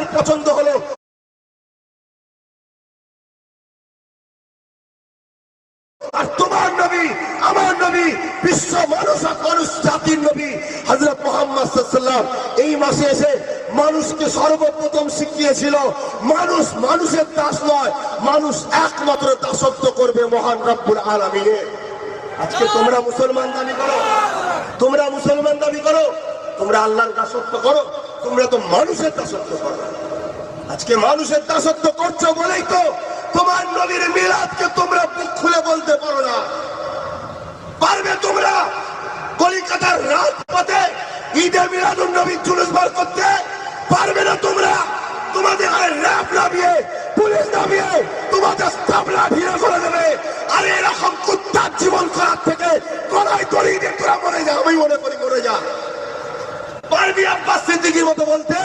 আপনাদের পছন্দ হলো। আর তোমার নবী, আমার নবী, বিশ্ব মানুষ আর মানুষ জাতির নবী হজরত মোহাম্মদ এই মাসে এসে মানুষকে সর্বপ্রথম শিখিয়েছিল, মানুষ মানুষের দাস নয়, মানুষ একমাত্র দাসত্ব করবে মহান রব্বুল আলমিনের আজকে তোমরা মুসলমান দাবি করো, তোমরা মুসলমান দাবি করো, তোমরা আল্লাহর দাসত্ব করো। তোমরা তো মানুষের দাসত্ব করো। আজকে মানুষের দাসত্ব করছ বলেই তো তোমার নবীর মিলাদকে তোমরা মুখ খুলে বলতে পারো না। পারবে তোমরা কলিকাতার রাজপথে ঈদে মিলাদ নবী জুলুস বার করতে। পারবে না তোমরা। তোমাদের আর র্যাপ র্যাব পারবি আব্বাস সিদ্দিকির মতো বলতে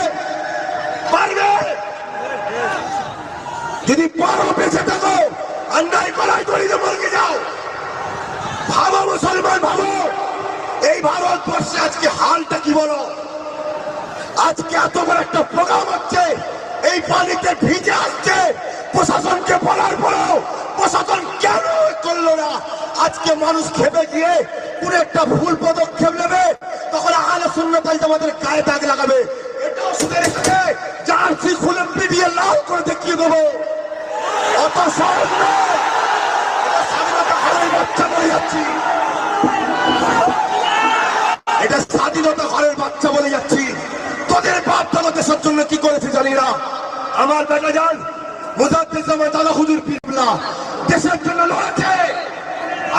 পারবে? যদি পারো বেঁচে থাকো অন্যায় করাই দড়িতে মরকে যাও ভাবো মুসলমান, ভাবো। এই ভারতবর্ষে আজকে হালটা কি বলো? আজকে এত বড় একটা প্রোগ্রাম হচ্ছে, এই পানিতে ভিজে আসছে। প্রশাসনকে বলার পরেও প্রশাসন কেন করল না? আজকে মানুষ খেপে গিয়ে কোন একটা ভুল পদক্ষেপ শূন্যতাই আমাদের গায়ে দাগ লাগাবে। এটাও শুনে রেখেছে জার্সি খুলে পিটিয়ে লাল করে দেখিয়ে দেবো। অত সহজ এটা স্বাধীনতা ঘরের বাচ্চা বলে যাচ্ছি। তোদের বাপ দাদা দেশের জন্য কি করেছে জানি না। আমার বেটা যান মুজাদ্দিজামা দাদা হুজুর পিপলা, দেশের জন্য লড়েছে।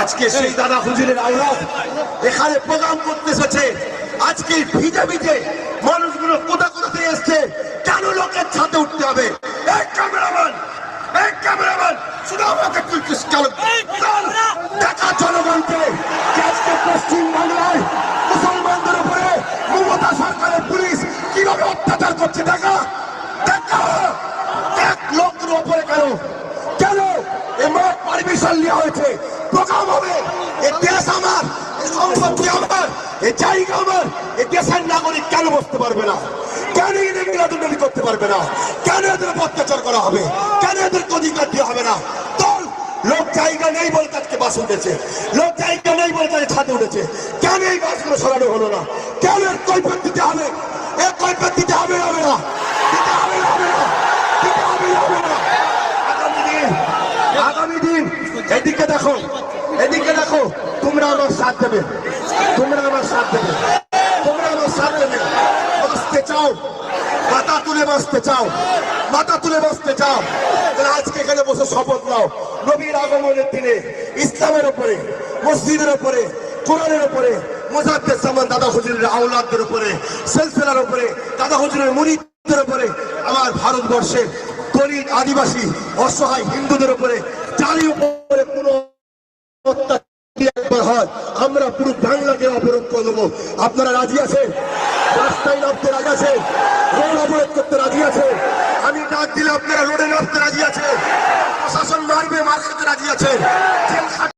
আজকে সেই দাদা হুজুরের আওলাদ এখানে প্রোগ্রাম করতে এসেছে। আজকে ভিজে ভিজে মানুষগুলো কোথা কোথা থেকে এসছে কেন লোকের ছাদে উঠতে হবে? এই ক্যামেরাম্যান এই ক্যামেরাম্যান শুধু আমাকে তুই কেন? দেখা জনগণকে আজকে মুসলমানদের উপরে মমতা সরকারের পুলিশ কীভাবে অত্যাচার করছে দেখা? দেখা! এক লোকের উপরে কেন? কেন পারমিশন নেওয়া হয়েছে? প্রোগ্রাম হবে। এ দেশ আমার এ সম্পত্তি আমার এ জায়গা আমার। নাগরিক কেন বসতে পারবে না? কেন এদের মিলাদুন্নবী করতে পারবে না? কেন এদের অত্যাচার করা হবে? কেন এদেরকে অধিকার দেওয়া হবে না? তোর লোক জায়গা নেই বলে আজকে বাস উঠেছে। লোক জায়গা নেই বলে তাদের ছাদে উঠেছে। কেন এই বাসগুলো সরানো হলো না? কেন এর কৈফত দিতে হবে? এর কৈফত দিতে হবে হবে না? আগামী দিন, এদিকে দেখো এদিকে দেখো, তোমরা আমার সাথ দেবে। তোমরা আমার সাথ দেবে তোমরা আমার সাথ দেবে বাঁচতে চাও মাথা তুলে বাঁচতে চাও, মাথা তুলে বাঁচতে চাও, তাহলে আজকে এখানে বসে শপথ নাও। নবীর আগমনের দিনে, ইসলামের উপরে, মসজিদের উপরে, কোরআনের উপরে মোজাদ্দের সামান দাদা হুজুরের আওলাদদের উপরে, সেলসেলার উপরে, দাদা হুজুরের মুরিদদের উপরে, আমার ভারতবর্ষে দলিত আদিবাসী, অসহায় হিন্দুদের উপরে চারি উপরে কোনো একবার হয়, আমরা পুরো বাংলাকে অবরোধ করে দেবো। আপনারা রাজি আছেন? রাস্তায় নামতে রাজি আছে রোড অবরোধ করতে রাজি আছে? আমি ডাক দিলে আপনারা রোডে নামতে রাজি আছে? প্রশাসন মারবে মার খেতে রাজি আছে?